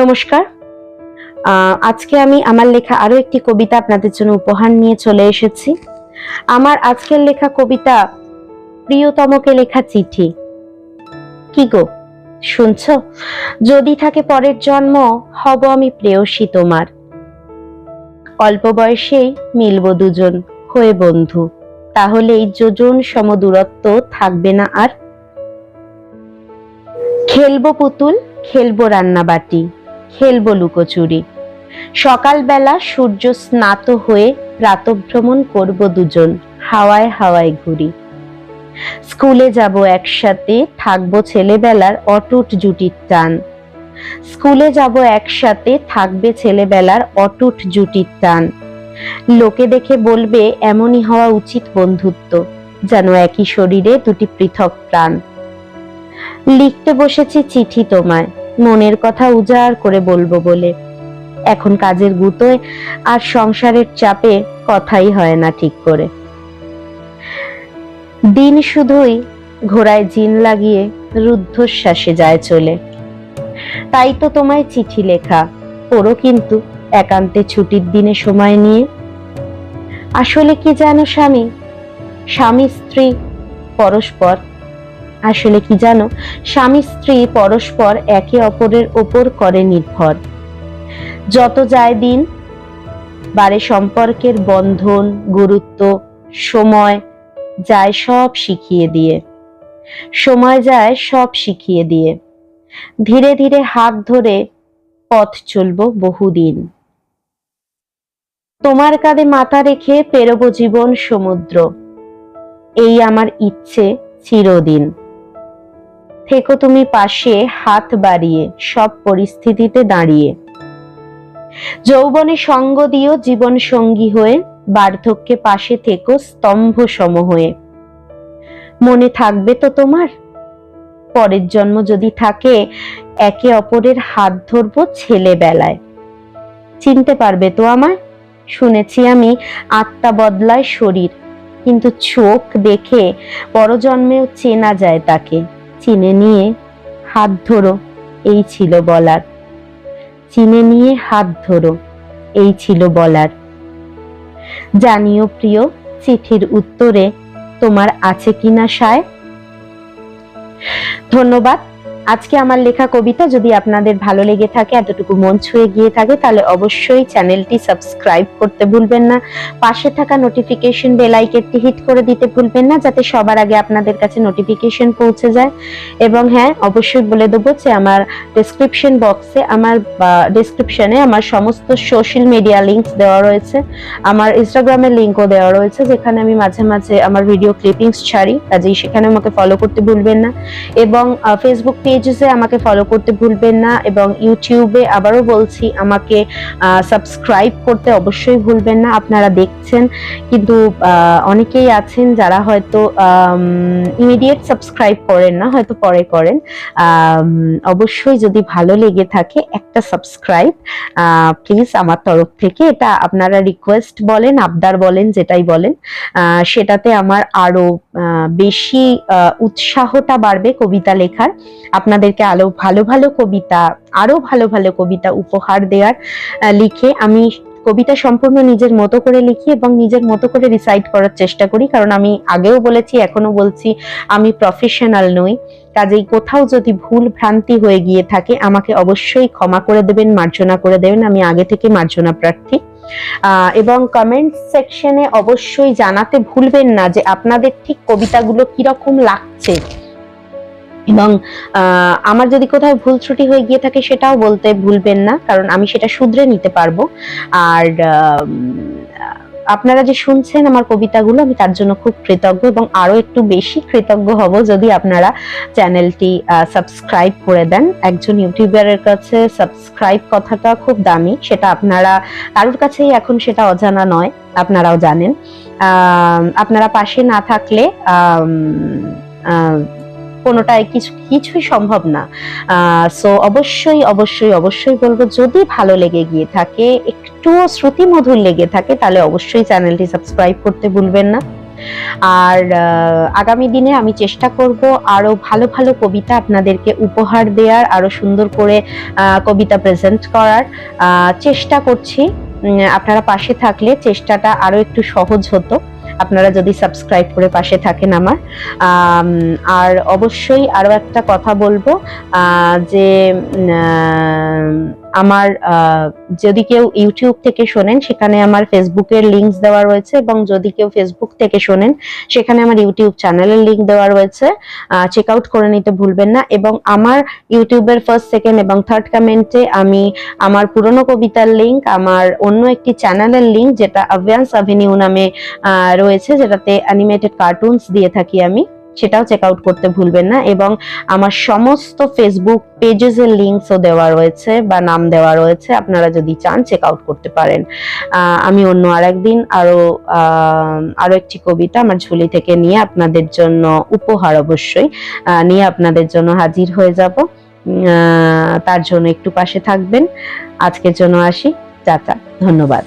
নমস্কার। আজকে আমি আমার লেখা আরও একটি কবিতা আপনাদের জন্য উপহার নিয়ে চলে এসেছি। আমার আজকের লেখা কবিতা প্রিয়তমকে লেখা চিঠি। কি গো, শুনছ? যদি থাকে পরের জন্ম, হব আমি প্রেয়সী তোমার। অল্প বয়সেই মিলব দুজন হয়ে বন্ধু তাহলে এই যোজন সম দূরত্ব থাকবে না আর। খেলব পুতুল খেলব রান্নাবাটি, খেলব লুকোচুরি। সকালবেলা সূর্য স্নাত হয়ে প্রাতভ্রমণ করব দুজন, হাওয়ায় হাওয়ায় ঘুরি। স্কুলে যাব একসাথে, থাকব ছেলেবেলার অটুট জুটির টান। স্কুলে যাব একসাথে, থাকবে ছেলেবেলার অটুট জুটির টান। লোকে দেখে বলবে, এমনই হওয়া উচিত বন্ধুত্ব, যেন একই শরীরে দুটি পৃথক প্রাণ। লিখতে বসেছি চিঠি তোমায়। মনের কথা উজাড় করে বলব বলে। এখন কাজের গুতোয় আর সংসারের চাপে কথাই হয় না ঠিক করে। দিন শুধুই ঘোড়ায় জিন লাগিয়ে রুদ্ধশ্বাসে যায় চলে। তাই তো তোমায় চিঠি লেখা। পড়ো কিন্তু একান্তে ছুটির দিনে সময় নিয়ে। আসলে কি জানো স্বামী? স্বামী স্ত্রী পরস্পর আসলে কি জানো? স্বামী স্ত্রী পরস্পর একে অপরের ওপর করে নির্ভর। যত যায় দিন, বারে সম্পর্কের বন্ধন, গুরুত্ব, সময় যায় সব শিখিয়ে দিয়ে। সময় যায় সব শিখিয়ে দিয়ে। ধীরে ধীরে হাত ধরে পথ চলবো বহুদিন। তোমার কাঁধে মাথা রেখে পেরোবো জীবন সমুদ্র। এই আমার ইচ্ছে চিরদিন। থেকো তুমি পাশে, হাত বাড়িয়ে, সব পরিস্থিতিতে দাঁড়িয়ে। যৌবনে সঙ্গ দিও জীবন সঙ্গী হয়ে, বার্ধক্যে পাশে থেকো স্তম্ভ সম হয়ে। মনে থাকবে তো তোমার? পরের জন্ম যদি থাকে, একে অপরের হাত ধরবো ছেলেবেলায়। চিনতে পারবে তো আমায়? শুনেছি আমি, আত্মা বদলায় শরীর। কিন্তু চোখ দেখে, পরজন্মেও চেনা যায় তাকে। চিনে নিয়ে হাত ধরো, এই ছিল বলার। চিনে নিয়ে হাত ধরো, এই ছিল বলার। জানিও প্রিয়, চিঠির উত্তরে তোমার আছে কিনা সায়? ধন্যবাদ আজকে আমার লেখা কবিতা যদি আপনাদের ভালো লেগে থাকে, এতটুকু মন ছুঁয়ে গিয়ে থাকে, তাহলে অবশ্যই চ্যানেলটি সাবস্ক্রাইব করতে ভুলবেন না। পাশে থাকা নোটিফিকেশন বেল হিট করে দিতে ভুলবেন না, যাতে সবার আগে আপনাদের কাছে নোটিফিকেশন পৌঁছে যায়। এবং হ্যাঁ অবশ্যই বলে দেবো যে আমার ডেসক্রিপশন বক্সে আমার ডেসক্রিপশনে আমার সমস্ত সোশ্যাল মিডিয়া লিঙ্কস দেওয়া রয়েছে। আমার ইনস্টাগ্রামের লিঙ্কও দেওয়া রয়েছে, যেখানে আমি মাঝে মাঝে আমার ভিডিও ক্লিপিংস ছাড়ি, কাজেই সেখানে আমাকে ফলো করতে ভুলবেন না। এবং ফেসবুক পেজে আমাকে ফলো করতে ভুলবেন না এবং ইউটিউবে আবারও বলছি আমাকে সাবস্ক্রাইব করতে অবশ্যই ভুলবেন না। আপনারা দেখছেন কিন্তু অনেকেই আছেন যারা হয়তো ইমিডিয়েট সাবস্ক্রাইব করেন না হয়তো পরে করেন। অবশ্যই যদি ভালো লেগে থাকে একটা সাবস্ক্রাইব প্লিজ আমার তরফ থেকে। এটা আপনারা রিকোয়েস্ট বলেন আবদার বলেন যেটাই বলেন। সেটাতে আমার আরও আহ, বেশি উৎসাহটা বাড়বে কবিতা লেখার। আপনাদেরকে আরও ভালো ভালো কবিতা, আরও ভালো ভালো কবিতা উপহার দেওয়ার লিখে আমি কবিতা সম্পূর্ণ নিজের মতো করে লিখি এবং নিজের মতো করে রিসাইড করার চেষ্টা করি। কারণ আমি আগেও বলেছি এখনও বলছি, আমি প্রফেশনাল নই। কাজেই কোথাও যদি ভুল ভ্রান্তি হয়ে গিয়ে থাকে, আমাকে অবশ্যই ক্ষমা করে দেবেন, মার্জনা করে দেবেন। আমি আগে থেকে মার্জনা প্রার্থী। এবং কমেন্ট সেকশনে অবশ্যই জানাতে ভুলবেন না যে আপনাদের ঠিক কবিতাগুলো কীরকম লাগছে। এবং আমার যদি কোথাও ভুল ত্রুটি হয়ে গিয়ে থাকে সেটাও বলতে ভুলবেন না, কারণ আমি সেটা শুধরে নিতে পারব। আর আপনারা যে শুনছেন আমার কবিতাগুলো, আমি তার জন্য খুব কৃতজ্ঞ এবং আরও একটু বেশি কৃতজ্ঞ হব যদি আপনারা চ্যানেলটি সাবস্ক্রাইব করে দেন। একজন ইউটিউবারের কাছে সাবস্ক্রাইব কথাটা খুব দামি, সেটা আপনারা, কারোর কাছেই এখন সেটা অজানা নয়, আপনারাও জানেন। আপনারা পাশে না থাকলে কোনোটাই কিছু, কিছুই সম্ভব না। সো অবশ্যই অবশ্যই অবশ্যই বলব, যদি ভালো লেগে গিয়ে থাকে, একটুও শ্রুতি মধুর লেগে থাকে, তাহলে অবশ্যই চ্যানেলটি সাবস্ক্রাইব করতে ভুলবেন না। আর আগামী দিনে আমি চেষ্টা করব আরও ভালো ভালো কবিতা আপনাদেরকে উপহার দেওয়ার আরও সুন্দর করে কবিতা প্রেজেন্ট করার। চেষ্টা করছি। আপনারা পাশে থাকলে চেষ্টাটা আরও একটু সহজ হতো। আপনারা যদি সাবস্ক্রাইব করে পাশে থাকেন আমার আম, আর অবশ্যই আরও একটা কথা বলব যে আমার যদি কেউ ইউটিউব থেকে শোনেন, সেখানে আমার ফেসবুকের লিংকস দেওয়া রয়েছে এবং যদি কেউ ফেসবুক থেকে শোনেন, সেখানে আমার ইউটিউব চ্যানেলের লিংক দেওয়া রয়েছে। চেক আউট করে নিতে ভুলবেন না এবং আমার ইউটিউবের ফার্স্ট সেকেন্ড এবং থার্ড কমেন্টে আমি আমার পুরনো কবিতার লিংক আমার অন্য একটি চ্যানেলের লিংক যেটা অ্যাভিয়ান্স অ্যাভিনিউ নামে রয়েছে, যেটাতে অ্যানিমেটেড কার্টুনস দিয়ে থাকি আমি। সেটাও চেক আউট করতে ভুলবেন না এবং আমার সমস্ত ফেসবুক পেজেস এর লিঙ্কসও দেওয়া রয়েছে বা নাম দেওয়া রয়েছে আপনারা যদি চান চেক আউট করতে পারেন। আমি অন্য আরও আহ, আরও একটি কবিতা আমার ঝুলি থেকে নিয়ে আপনাদের জন্য উপহার অবশ্যই নিয়ে আপনাদের জন্য হাজির হয়ে যাব। তার জন্য একটু পাশে থাকবেন। আজকের জন্য আসি। চাচা ধন্যবাদ।